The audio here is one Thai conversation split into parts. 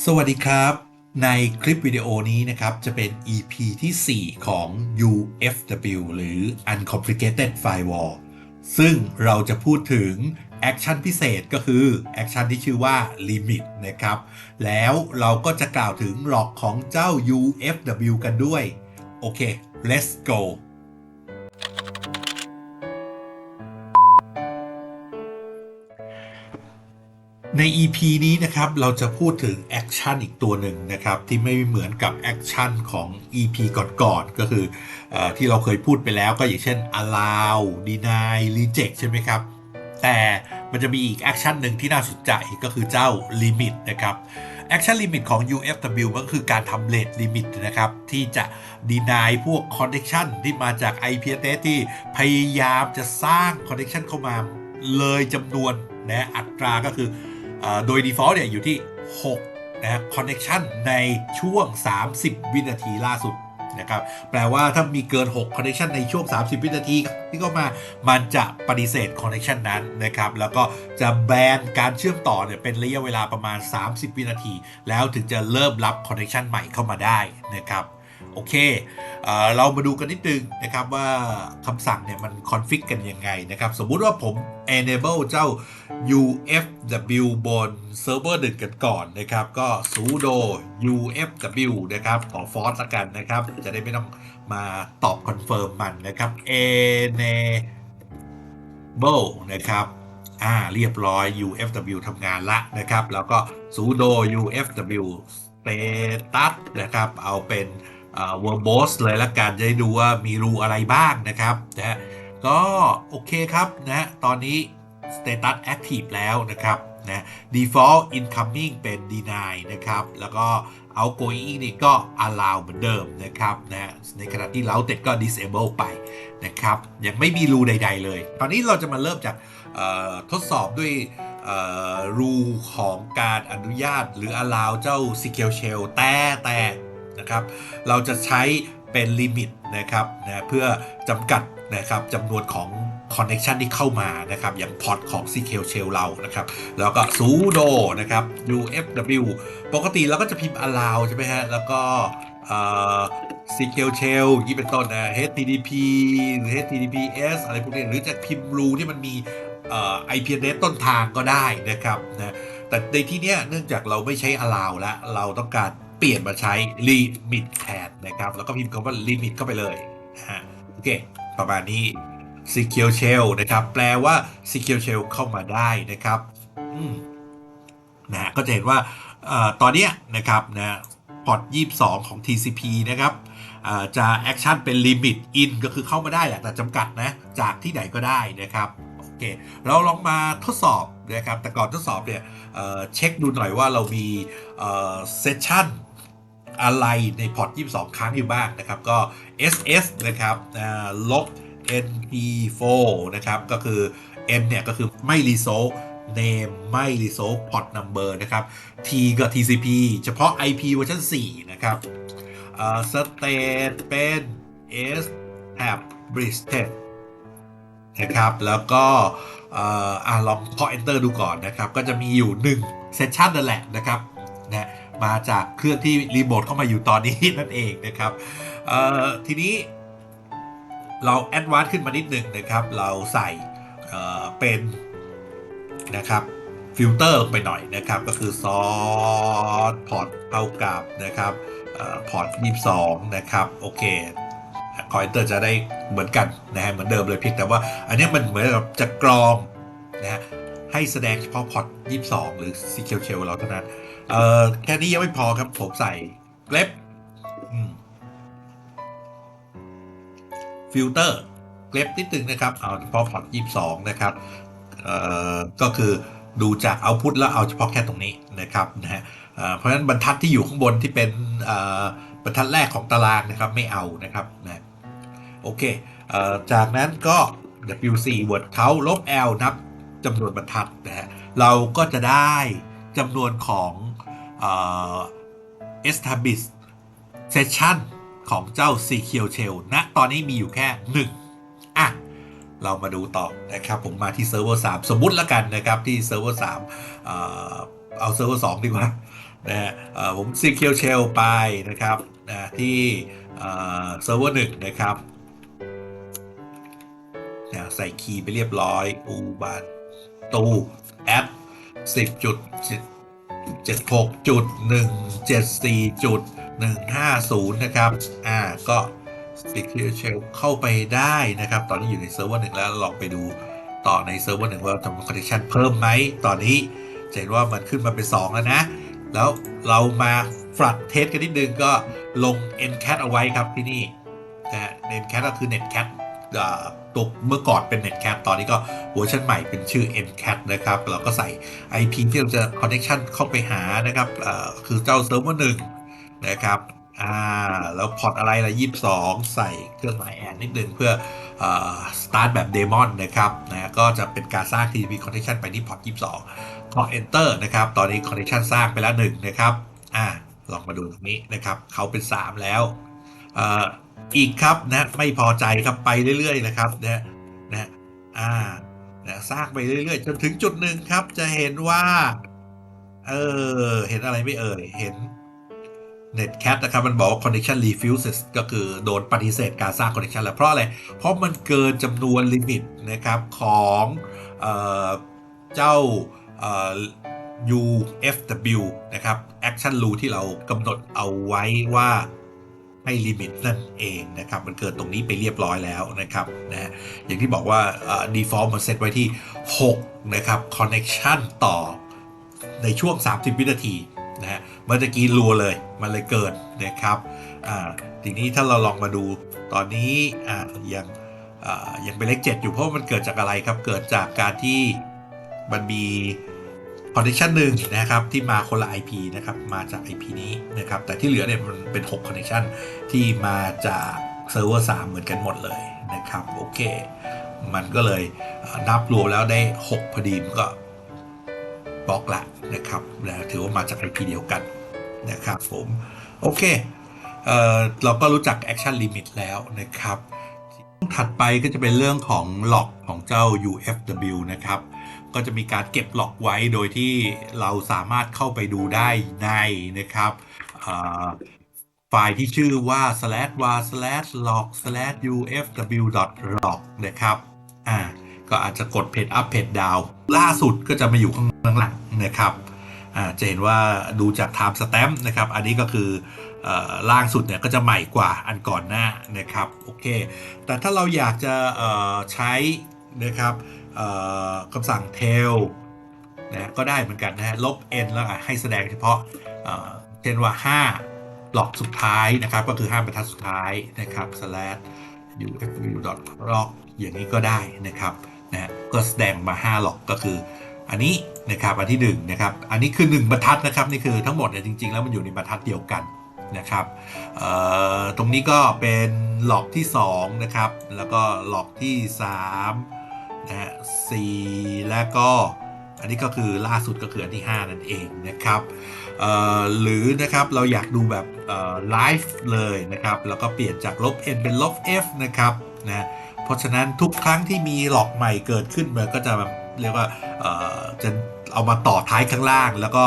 สวัสดีครับ ในคลิปวิดีโอนี้นะครับ จะเป็น EP ที่ 4 ของ UFW หรือ Uncomplicated Firewall ซึ่งเราจะพูดถึงแอคชั่นพิเศษก็คือแอคชั่นที่ชื่อว่า Limit นะครับ แล้วเราก็จะกล่าวถึงหลอกของเจ้า UFW กันด้วย โอเค let's go ใน EP นี้นะครับเราจะพูดถึงแอคชั่นอีกตัวหนึ่งนะครับที่ไม่เหมือนกับแอคชั่นของ EP ก่อนๆก็คืออที่เราเคยพูดไปแล้วก็อย่างเช่น allow deny reject ใช่ไหมครับ แต่มันจะมีอีกแอคชั่นหนึ่งที่น่าสนใจก็คือเจ้า limit นะครับแอคชั่น limit ของ UFW ก็คือการทำ rate limit นะครับ ที่จะ deny พวก connection ที่มาจาก IP address ที่พยายามจะสร้าง connection เข้ามาเลยจำนวนนะอัตราก็คือ โดย default เนี่ยอยู่ที่ 6 นะครับ connection ในช่วง 30 วินาทีล่าสุดนะครับแปลว่าถ้ามีเกิน 6 connection ในช่วง 30 วินาทีที่เข้ามามันจะปฏิเสธ connection นั้นนะครับ แล้วก็จะแบนการเชื่อมต่อเนี่ยเป็นระยะเวลาประมาณ 30 วินาที แล้วถึงจะเริ่มรับ connection ใหม่เข้ามาได้นะครับ โอเคเอเรามาดูกันนิดนึงนะครับว่าคำสั่งเนี่ยมันคอนฟิกกันยังไงนะครับ สมมุติว่าผม enable เจ้า UFW บนเซิร์ฟเวอร์หนึ่งกันก่อนนะครับ ก็ sudo UFW นะครับ ขอฟอสละกันนะครับ จะได้ไม่ต้องมาตอบคอนเฟิร์มมันนะครับ enable นะครับอ่าเรียบร้อย UFW ทำงานละนะครับ แล้วก็ sudo UFW status นะครับ เอาเป็น อ่า verbose เลยละกันจะได้ดูว่ามีรูอะไรบ้างนะครับนะก็โอเคครับนะตอนนี้ status active แล้วนะครับนะ default incoming เป็น deny นะครับ แล้วก็ outgoing นี่ก็ allow เหมือนเดิมนะครับนะในขณะที่ routed ก็ disable ไปนะครับ ยังไม่มีรูใด ๆ เลย ตอนนี้เราจะมาเริ่มจากทดสอบด้วยรูของการอนุญาตหรือ allow เจ้า secure shell แต่แต่ นะครับ เราจะใช้เป็นลิมิตนะครับนะเพื่อจำกัดนะครับจำนวนของ connection ที่เข้ามานะครับอย่างพอร์ตของ secure shell เรานะครับ แล้วก็ sudo นะครับ ufw ปกติเราก็จะพิมพ์ allow ใช่ไหมฮะ แล้วก็ secure shell ย่างนี้เป็นต้นนะ http หรือ https อะไรพวกนี้หรือจะพิมพ์รูที่มันมี IP address ต้นทางก็ได้นะครับนะแต่ในที่เนี้ยเนื่องจากเราไม่ใช้ allow แล้วเราต้องการ ปลี่ยนมาใช้ limit แทนนะครับ แล้วก็พิมพ์คำว่า limit เข้าไปเลยนะฮะโอเค ประมาณนี้ secure shell นะครับ แปลว่า secure shell เข้ามาได้นะครับนะฮะก็จะเห็นว่าอตอนเนี้ยนะครับนะพอร์ต22 ของ TCP นะครับเอ่อจะ action เป็น limit in ก็คือเข้ามาได้แหละ แต่จำกัดนะ จากที่ไหนก็ได้นะครับโอเคเราลองมาทดสอบนะครับ แต่ก่อนทดสอบเนี่ยเช็คดูหน่อยว่าเรามีเซสชั่น อะไรในพอร์ต 22 ครั้งอยู่บ้างนะครับ ก็ ss นะครับลบ np4 นะครับ ก็คือ n เนี่ย ก็คือไม่ resolve name ไม่ resolve port number นะครับ t ก็ tcp เฉพาะ ip เวอร์ชัน4 นะครับอ่า state เป็น s tab Bridge t e นะครับ แล้วก็เอ่อลองเคาะ enter ดูก่อนนะครับ ก็จะมีอยู่ 1 session นั่นแหละนะครับนะ มาจากเครื่องที่รีโมทเข้ามาอยู่ตอนนี้นั่นเองนะครับทีนี้เราแอดวานซ์ขึ้นมานิดหนึ่งนะครับ เราใส่เเป็นนะครับฟิลเตอร์ลงไปหน่อยนะครับ ก็คือซอสพอร์ตเท่ากับนะครับพอร์ต22นะครับ โอเคคอยเตอร์จะได้เหมือนกันนะฮะเหมือนเดิมเลยเพียงแต่ว่า อันนี้มันเหมือนกับจะกรองนะฮะให้แสดงเฉพาะพอร์ต22หรือ Secure Shell เราเท่านั้น เออแค่นี้ยังไม่พอครับ ผมใส่เล็บฟิลเตอร์เล็บนิดนึงนะครับ เอาเฉพาะพอร์ต22นะครับเอ่อก็คือดูจากเอาพุทแล้วเอาเฉพาะแค่ตรงนี้นะครับนะฮะเพราะฉะนั้นบรรทัดที่อยู่ข้างบนที่เป็นเอ่อบรรทัดแรกของตารางนะครับไม่เอานะครับนะโอเคเอ่อจากนั้นก็ W4 word count ลบ L นับจำนวนบรรทัดนะฮะเราก็จะได้จำนวนของ establish สเซชั่นของเจ้าซีเคียวเชลณตอนนี้มีอยู่แค่ 1 อะ เรามาดูต่อนะครับ ผมมาที่เซิร์ฟเวอร์3สมมุติแล้วกันนะครับ ที่เซิร์ฟเวอร์3เอาเซิร์ฟเวอร์2ดีกว่านะผมซีเคียวเชลไปนะครับนะที่เซิร์ฟเวอร์1นะครับนะใส่คีย์ไปเรียบร้อย อูบานตู้แอป10.10 76.174.150 นะครับ อ่า ก็สติ๊กเกอร์เชลเข้าไปได้นะครับ ตอนนี้อยู่ในเซิร์ฟเวอร์หนึ่งแล้ว ลองไปดูต่อในเซิร์ฟเวอร์หนึ่งว่าทำคอนเนคชันเพิ่มไหม ตอนนี้จะเห็นว่ามันขึ้นมาเป็น 2 แล้วนะ แล้วเรามาฝัดเทสกันนิดนึงก็ลง n c a t เอาไว้ครับที่นี่นะ n c a t ก็คือ netcat ตัวเมื่อก่อนเป็น netcat ตอนนี้ก็เวอร์ชันใหม่เป็นชื่อ ncat นะครับ เราก็ใส่ IP ที่เราจะ connection เข้าไปหานะครับคือเจ้าเซิร์ฟเวอร์หนึ่งนะครับอ่าแล้วพอร์ตอะไรละ22ใส่เครื่องหมายแอนนิดนึงเพื่ออ่า start แบบเดมอนนะครับนะก็จะเป็นการสร้าง TCP connection ไปที่พอร์ต22พอ enter นะครับ ตอนนี้ connection สร้างไปแล้วหนึ่งนะครับอ่าลองมาดูตรงนี้นะครับ เขาเป็น 3 แล้ว อีกครับนะไม่พอใจครับไปเรื่อยๆนะครับนะนะอ่านะสร้างไปเรื่อยๆ จนถึงจุดหนึ่งครับ จะเห็นว่า เออ เห็นอะไรไม่เอ่ย เห็น Netcat นะครับ มันบอกว่า connection refuses ก็คือโดนปฏิเสธการสร้าง connection แล้วเพราะอะไร เพราะมันเกินจำนวนลิมิตนะครับของเออเจ้าเออ UFW นะครับ action rule ที่เรากำหนดเอาไว้ว่า ให้ลิมิตนั่นเองนะครับ มันเกิดตรงนี้ไปเรียบร้อยแล้วนะครับนะอย่างที่บอกว่าเอ่อ default มันเซตไว้ที่ 6 นะครับ connection ต่อในช่วง 30 วินาทีนะฮะเมื่อตะกี้รัวเลย มันเลยเกินนะครับอ่าทีนี้ถ้าเราลองมาดูตอนนี้อ่ายังอ่ายังเป็นเลข7อยู่เพราะมันเกิดจากอะไรครับ เกิดจากการที่มันมี connection หนึ่งนะครับที่มาคนละ IP นะครับมาจาก IP นี้นะครับแต่ที่เหลือเนี่ยมันเป็น 6 connection ที่มาจากเซิร์ฟเวอร์3เหมือนกันหมดเลยนะครับโอเค มันก็เลยนับรวมแล้วได้ 6 พอดีมันก็บล็อกละนะครับนะถือว่ามาจาก IP เดียวกันนะครับผมโอเคเอเราก็รู้จัก action limit แล้วนะครับถัดไปก็จะเป็นเรื่องของล็อกของเจ้า UFW นะครับ ก็จะมีการเก็บล็อกไว้โดยที่เราสามารถเข้าไปดูได้ในนะครับอ่าไฟล์ที่ชื่อว่า slash var slash log slash ufw log นะครับ อ่า ก็อาจจะกดเพจอัพเพจดาวล่าสุดก็จะมาอยู่ข้างหลังนะครับ อ่า จะเห็นว่าดูจาก time stamp นะครับ อันนี้ก็คืออล่างสุดเนี่ยก็จะใหม่กว่าอันก่อนหน้านะครับ โอเค แต่ถ้าเราอยากจะใช้นะครับ คำสั่ง tail นะก็ได้เหมือนกันนะฮะลบ n แล้วอะให้แสดงเฉพาะเช่นว่า 5 หลอกสุดท้ายนะครับ ก็คือ 5 บรรทัดสุดท้ายนะครับ slash ufw log อย่างนี้ก็ได้นะครับนะฮะก็แสดงมา 5 หลอกก็คือ อันนี้นะครับอันที่1นะครับอันนี้คือ 1 บรรทัดนะครับนี่คือทั้งหมดเนี่ยจริง ๆ แล้วมันอยู่ในบรรทัดเดียวกันนะครับตรงนี้ก็เป็นหลอกที่2นะครับแล้วก็หลอกที่ 3 นะฮะสี่แล้วก็อันนี้ก็คือล่าสุดก็คืออันที่ 5 นั่นเองนะครับหรือนะครับเราอยากดูแบบไลฟ์เลยนะครับแล้วก็เปลี่ยนจากลบ n เป็นลบ f นะครับนะเพราะฉะนั้นทุกครั้งที่มีหลอกใหม่เกิดขึ้นมันก็จะเรียกว่าจะเอามาต่อท้ายข้างล่าง แล้วก็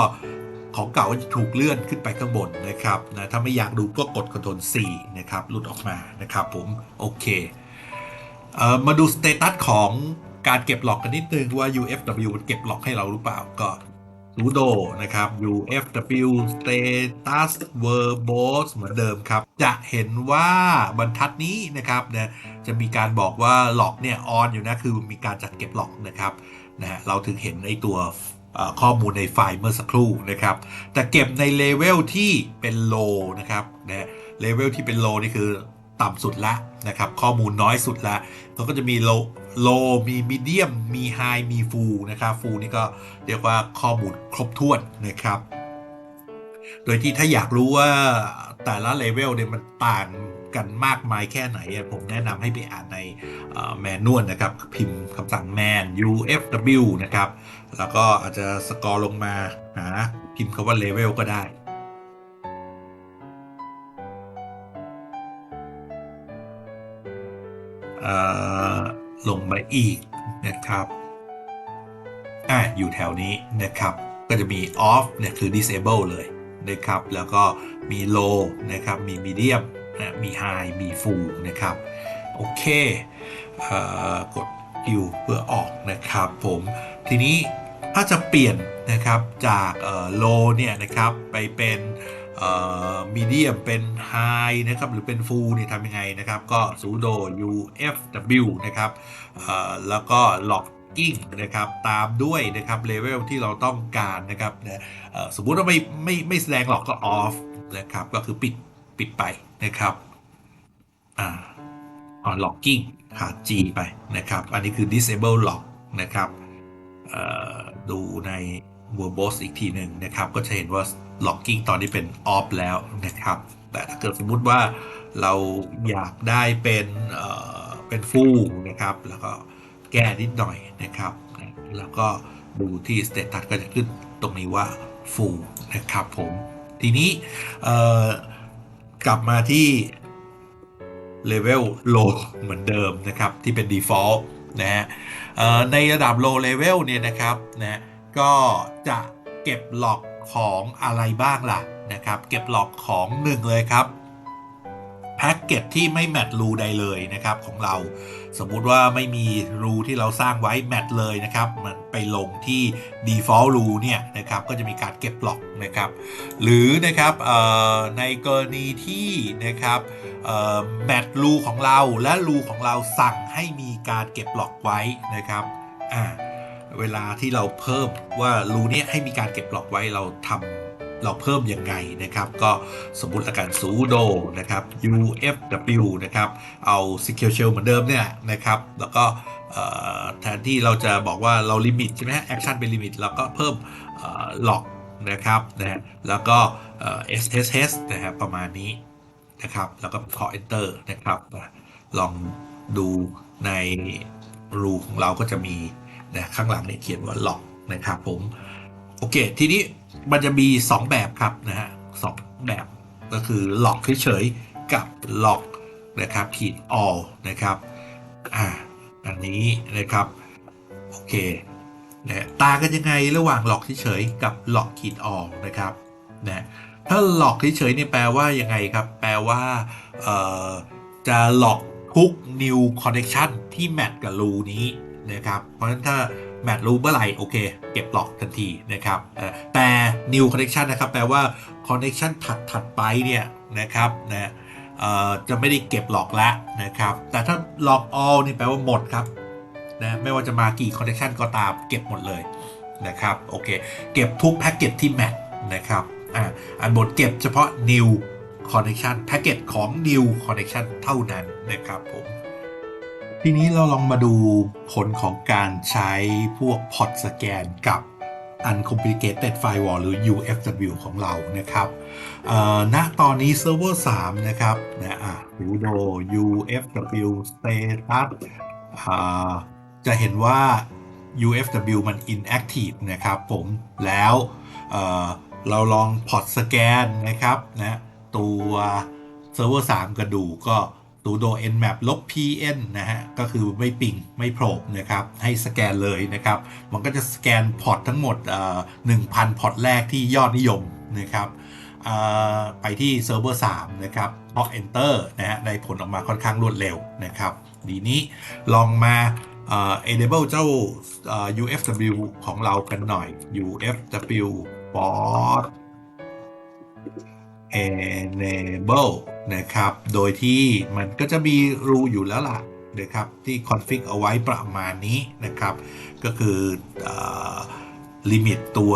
ของเก่าก็จะถูกเลื่อนขึ้นไปข้างบนนะครับนะถ้าไม่อยากดูก็กด Ctrl C นะครับหลุดออกมานะครับผมโอเค เอ่อมาดูสเตตัสของการเก็บหลอกกันนิดนึงว่า UFW มันเก็บหลอกให้เราหรือเปล่าก็ sudo นะครับ UFW status verbose เหมือนเดิมครับ จะเห็นว่าบรรทัดนี้นะครับนะจะมีการบอกว่าหลอกเนี่ยออนอยู่นะ คือมีการจัดเก็บหลอกนะครับนะฮะเราถึงเห็นในตัวข้อมูลในไฟล์เมื่อสักครู่นะครับ แต่เก็บในเลเวลที่เป็น low นะครับนะเลเวลที่เป็น low นี่คือ ต่ำสุดละนะครับ ข้อมูลน้อยสุดละเขาก็จะมี low low มี medium มี high มี full นะครับ full นี่ก็เรียกว่าข้อมูลครบถ้วนนะครับ โดยที่ถ้าอยากรู้ว่าแต่ละเลเวลเนี่ยมันต่างกันมากมายแค่ไหน ผมแนะนำให้ไปอ่านในแมนนวลนะครับ พิมพ์คำสั่ง man ufw นะครับ แล้วก็อาจจะสกอร์ลงมาหาพิมพ์คำว่าเลเวลก็ได้ ลงมาอีกนะครับอ่าอยู่แถวนี้นะครับ ก็จะมี off เนี่ยคือ disable เลยนะครับ แล้วก็มี low นะครับ มี medium นะมี high มี full นะครับ โอเคเออกด Q เพื่อออกนะครับผม ทีนี้ถ้าจะเปลี่ยนนะครับจาก low เนี่ยนะครับไปเป็น เอ่อ medium เป็น high นะครับหรือเป็น full เนี่ยทำยังไงนะครับ ก็ sudo ufw นะครับแล้วก็ logging นะครับตามด้วยนะครับ level ที่เราต้องการนะครับสมมุติว่าไม่ไม่ไม่แสดงหรอกก็ off นะครับก็คือปิดปิดไปนะครับอ่าอ่า logging หา G ไปนะครับ อันนี้คือ disable log นะครับดูใน verbose อีกทีหนึ่งนะครับ ก็จะเห็นว่า logging ตอนนี้เป็น off แล้วนะครับ แต่ถ้าเกิดสมมุติว่าเราอยากได้เป็นเเป็น full นะครับ แล้วก็แก้นิดหน่อยนะครับ แล้วก็ดูที่ status ก็จะขึ้นตรงนี้ว่า full นะครับผม ทีนี้กลับมาที่ level low เหมือนเดิมนะครับ ที่เป็น default นะฮะในระดับ low level เนี่ยนะครับนะก็จะเก็บหลอก ของอะไรบ้างล่ะนะครับ เก็บหลอกของหนึ่งเลยครับแพ็กเกจที่ไม่แมทรูใดเลยนะครับของเรา สมมุติว่าไม่มีรูที่เราสร้างไว้แมทเลยนะครับ มันไปลงที่ default รูเนี่ยนะครับก็จะมีการเก็บหลอกนะครับ หรือนะครับในกรณีที่นะครับแมทรูของเราและรูของเราสั่งให้มีการเก็บหลอกไว้นะครับอ่า เวลาที่เราเพิ่มว่ารูนี้ให้มีการเก็บหลอกไว้เราทำเราเพิ่มยังไงนะครับ ก็สมมุติอาการ sudo นะครับ ufw นะครับ เอา secure shell เหมือนเดิมเนี่ยนะครับ แล้วก็แทนที่เราจะบอกว่าเราลิมิตใช่ไหมฮะ action เป็นลิมิตเราก็เพิ่มหลอกนะครับนะฮะแล้วก็เอ่อ ssh นะครับประมาณนี้นะครับ แล้วก็ขอ enter นะครับ ลองดูในรูของเราก็จะมี นะข้างหลังเนี่ยเขียนว่าหลอกนะครับผมโอเค ทีนี้มันจะมี 2 แบบครับนะฮะสองแบบก็คือหลอกเฉยๆกับหลอกนะครับขีด all นะครับอ่าอันนี้นะครับโอเคนะตากันยังไงระหว่างหลอกเฉยๆกับหลอกขีด all นะครับนะถ้าหลอกเฉยๆนี่แปลว่ายังไงครับ แปลว่าจะหลอกทุก new connection ที่แมทกับรูนี้ นะครับ เพราะฉะนั้นถ้าแมทรูเมื่อไหร่โอเค เก็บหลอกทันทีนะครับแต่ new connection นะครับ แปลว่า connection ถัดถัดไปเนี่ยนะครับนะเอ่อจะไม่ได้เก็บหลอกแล้วนะครับ แต่ถ้าหลอก all นี่แปลว่าหมดครับนะไม่ว่าจะมากี่ connection ก็ตามเก็บหมดเลยนะครับโอเค เก็บทุกแพ็กเกจที่แมทนะครับอ่าอันบทเก็บเฉพาะ new connection แพ็กเกจของ new connection เท่านั้นนะครับผม ทีนี้เราลองมาดูผลของการใช้พวกพอ t สแกนกับ Uncomplicated Firewall หรือ UFW ของเรานะครับเอ่อณตอนนี้เซิร์ฟเวอร์3นะครับนะอะ sudo UFW status จะเห็นว่า UFW มัน inactive นะครับผมแล้วเเราลองพอ t สแกนนะครับนะตัวเซิร์ฟเวอร์3กระดูก็ sudo nmap ลบ pn นะฮะ ก็คือไม่ปิงไม่โผล่นะครับ ให้สแกนเลยนะครับ มันก็จะสแกนพอร์ตทั้งหมดเอ่อ1,000 พอร์ตแรกที่ยอดนิยมนะครับเอ่อไปที่เซิร์ฟเวอร์3นะครับพอ enter นะฮะได้ผลออกมาค่อนข้างรวดเร็วนะครับ ดีนี้ลองมาเอ่อ enable เจ้าเอ่อ UFW ของเรากันหน่อย UFW port enable นะครับ โดยที่มันก็จะมีรูอยู่แล้วล่ะนะครับที่คอนฟิกเอาไว้ประมาณนี้นะครับ ก็คือลิมิตตัว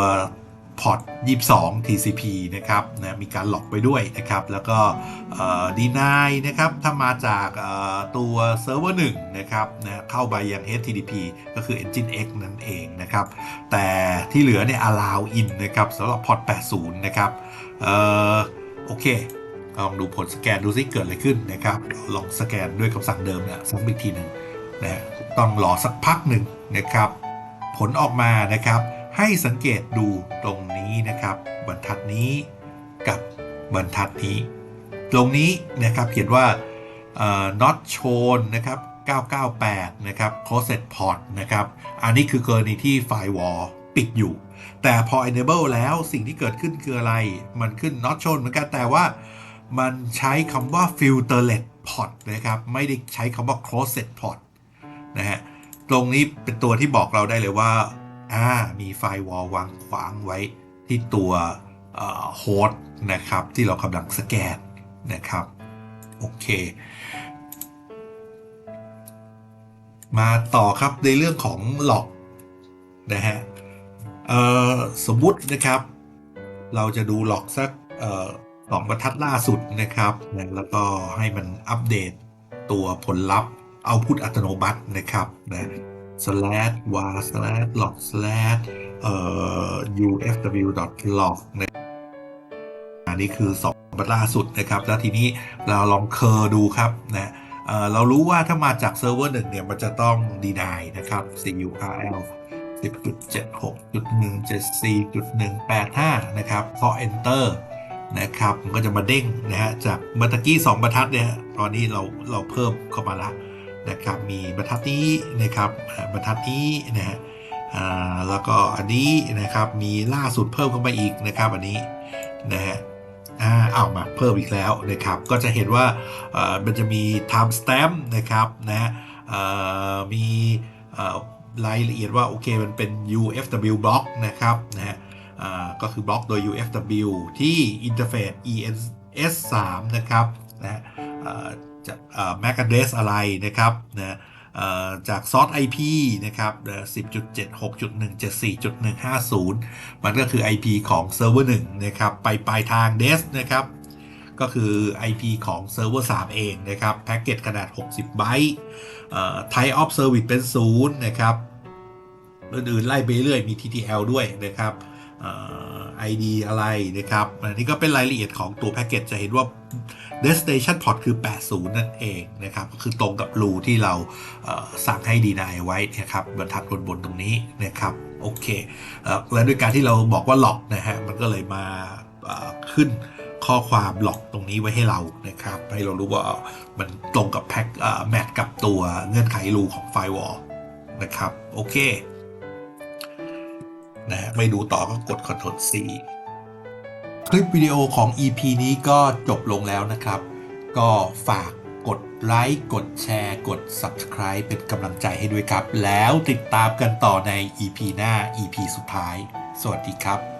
พอร์ต22 TCP นะครับนะมีการหลอกไปด้วยนะครับ แล้วก็ดีนายนะครับ ถ้ามาจากตัวเซิร์ฟเวอร์1นะครับนะเข้าไปยัง HTTP ก็คือ Engine X นั่นเองนะครับ แต่ที่เหลือเนี่ย allow in นะครับสำหรับพอร์ต80 นะครับเอ่อ โอเคลองดูผลสแกนดูซิเกิดอะไรขึ้นนะครับ ลองสแกนด้วยคำสั่งเดิมเนี่ยซ้ำอีกทีหนึ่งนะต้องรอสักพักหนึ่งนะครับ ผลออกมานะครับ ให้สังเกตดูตรงนี้นะครับ บรรทัดนี้กับบรรทัดนี้ ตรงนี้นะครับเขียนว่าเอ่อ not shown นะครับ 998 นะครับ closed port นะครับ อันนี้คือกรณีที่ firewall ปิดอยู่ แต่พอ enable แล้วสิ่งที่เกิดขึ้นคืออะไร มันขึ้น not shown เหมือนกันแต่ว่ามันใช้คำว่า filterless port นะครับ ไม่ได้ใช้คำว่า closed port นะฮะ ตรงนี้เป็นตัวที่บอกเราได้เลยว่า อ่า มีไฟวอลวางขวางไว้ที่ตัวโฮสต์นะครับ ที่เรากำลังสแกนนะครับ โอเค มาต่อครับในเรื่องของหลอกนะฮะ สมมุตินะครับ เราจะดูหลอกสักสองบรรทัดล่าสุดนะครับ แล้วก็ให้มันอัปเดตตัวผลลัพธ์เอาพุทอัตโนมัตินะครับนะ slash var slash log slash เอ่อ ufw log นะอันนี้คือ2บรรทัดล่าสุดนะครับ แล้วทีนี้เราลองเคอร์ดูครับนะเอ่อเรารู้ว่าถ้ามาจากเซิร์ฟเวอร์หนึ่งเนี่ย มันจะต้อง deny นะครับ curl 10.76.174.185 นะครับพอ enter นะครับ มันก็จะมาเด้งนะฮะ จากเมื่อตะกี้ 2 บรรทัดเนี่ย ตอนนี้เราเราเพิ่มเข้ามาละนะครับ มีบรรทัดนี้นะครับ บรรทัดนี้นะฮะแล้วก็อันนี้นะครับ มีล่าสุดเพิ่มเข้ามาอีกนะครับอันนี้นะฮะอ่าเอามาเพิ่มอีกแล้วนะครับ ก็จะเห็นว่าเอ่อมันจะมี time stamp นะครับนะฮะเอ่อมีเอ่อ รายละเอียดว่าโอเคมันเป็น UFW block นะครับนะฮะก็คือบล็อกโดย UFW ที่ interface ENS 3นะครับนะฮะจะเอ่อ MAC address อะไรนะครับนะจาก source IP นะครับ 10.76.174.150 มันก็คือ IP ของเซิร์ฟเวอร์1นะครับ ไปปลายทาง DES นะครับ ก็คือ IP ของเซิร์ฟเวอร์3เองนะครับ แพ็กเกจขนาด 60 ไบต์เอ่อ Type of Service เป็น0นะครับอื่นๆไล่ไปเรื่อยมี TTL ด้วยนะครับเอ่อ ID อะไรนะครับ อันนี้ก็เป็นรายละเอียดของตัวแพ็กเกจจะเห็นว่า destination port คือ 80 นั่นเองนะครับ ก็คือตรงกับรูที่เราเอ่อสั่งให้ deny ไว้นะครับบรรทัดบนๆตรงนี้นะครับ โอเคเอและด้วยการที่เราบอกว่า lock นะฮะ มันก็เลยมาขึ้น ข้อความหลอกตรงนี้ไว้ให้เรานะครับ ให้เรารู้ว่ามันตรงกับแพ็กแมทกับตัวเงื่อนไขรูของ firewall นะครับ โอเคนะฮะไม่ดูต่อก็กด Ctrl C คลิปวิดีโอของ EP นี้ก็จบลงแล้วนะครับ ก็ฝากกดไลค์กดแชร์กด Subscribe เป็นกำลังใจให้ด้วยครับ แล้วติดตามกันต่อใน EP หน้า EP สุดท้าย สวัสดีครับ